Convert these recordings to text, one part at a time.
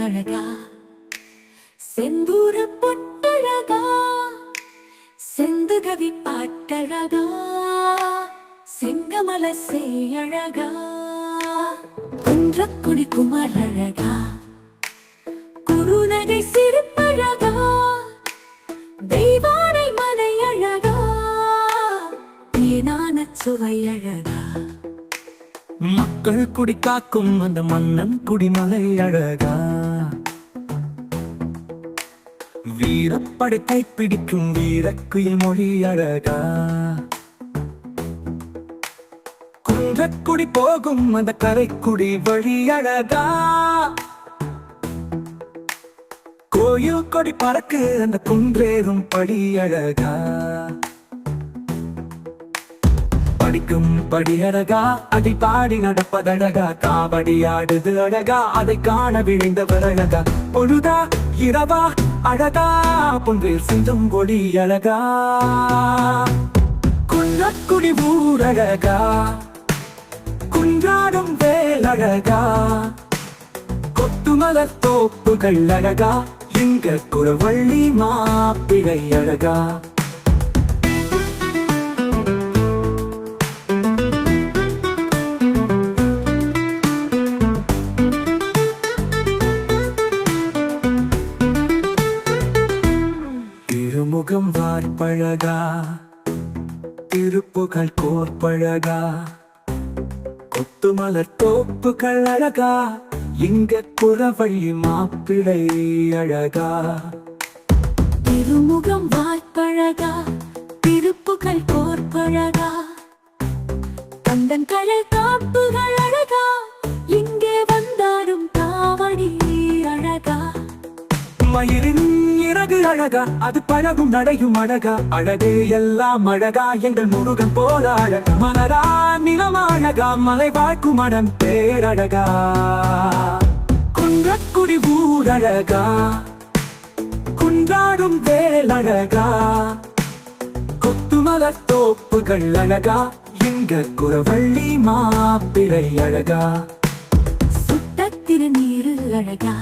அழகா செந்தூர பொட்டழகா. செந்துகவி பாட்டழகா. செங்கமல சேயழகா. குன்றக்குடி குமார் அழகா குருநகை சிரிப்பழகா தெய்வானை மனை அழகா தேனான சுவை அழகா மக்கள் குடி காக்கும் அந்த மன்னன் குடிமலை அழகா வீரப்படை பிடிக்கும் வீரக்குயில் மொழி அழகா. குன்றக்குடி போகும் அந்த கரைக்குடி வழி அழகா. கோயில் கொடி பறக்கு அந்த குன்றேறும் படி அழகா. படிக்கும் படி அழகா அதை பாடி நடப்பதழகா. காபடி ஆடுது அழகா அதை காண விழுந்தவர் அழகா. பொழுதா இரவா அழகா பொன்றில் சிந்தும் கொடி அழகா. குன்னக்குடி ஊரழகா. குன்றாடும் வேலழகா கொத்துமலர் தோப்புகள் அழகா. இங்க குரவள்ளி மாப்பிழை அழகா. திருமுகம் வார்ப்பழகா? திருப்புகள் கோர்ப்பழகா? கொத்துமலர் தோப்புகள் அழகா? இங்க குறவழி மாப்பிளை அழகா? திருமுகம் வாய்ப்பழகா திருப்புகள் கோர்ப்பழகா? கந்தன் கழகா அழகா அது பழகும் நடையும் அழகா. அழகே எல்லாம் அழகா எங்கள் முருகன் போல அழகா. மலரா நிலம் அழகா மலை வாழ்க்கும் மனம் பேரழகா. குன்றக்குடி ஊரழகா குன்றாடும் வேலழகா கொத்துமலர் தோப்புகள் அழகா. எங்க குறவள்ளி மாப்பிளை அழகா. சுட்ட திருநீரு அழகா.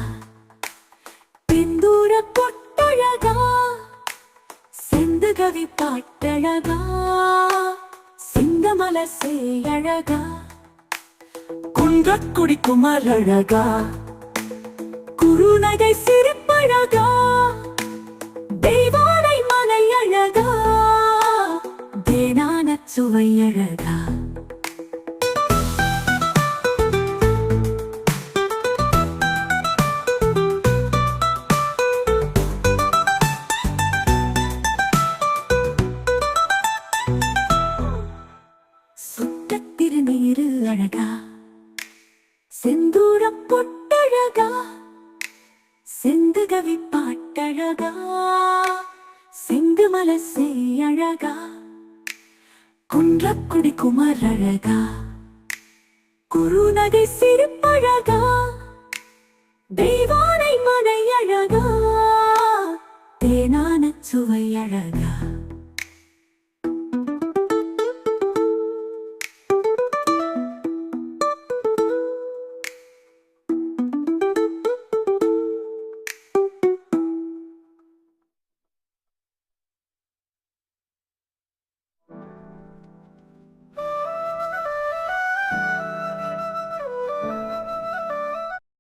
செந்துகவி பாட்டழகா? சிங்கமல அழகா குன்றக்குடி குமார் அழகா குருநகை சிரிப்பழகா? தெய்வானை மலை அழகா தேனான சுவை அழகா குருவி பாட்டழகா? செங்குமல அழகா குன்றக்குடி குமர் அழகா குருநகை சிரிப்பழகா? தெய்வானை மனை அழகா தேனான சுவை அழகா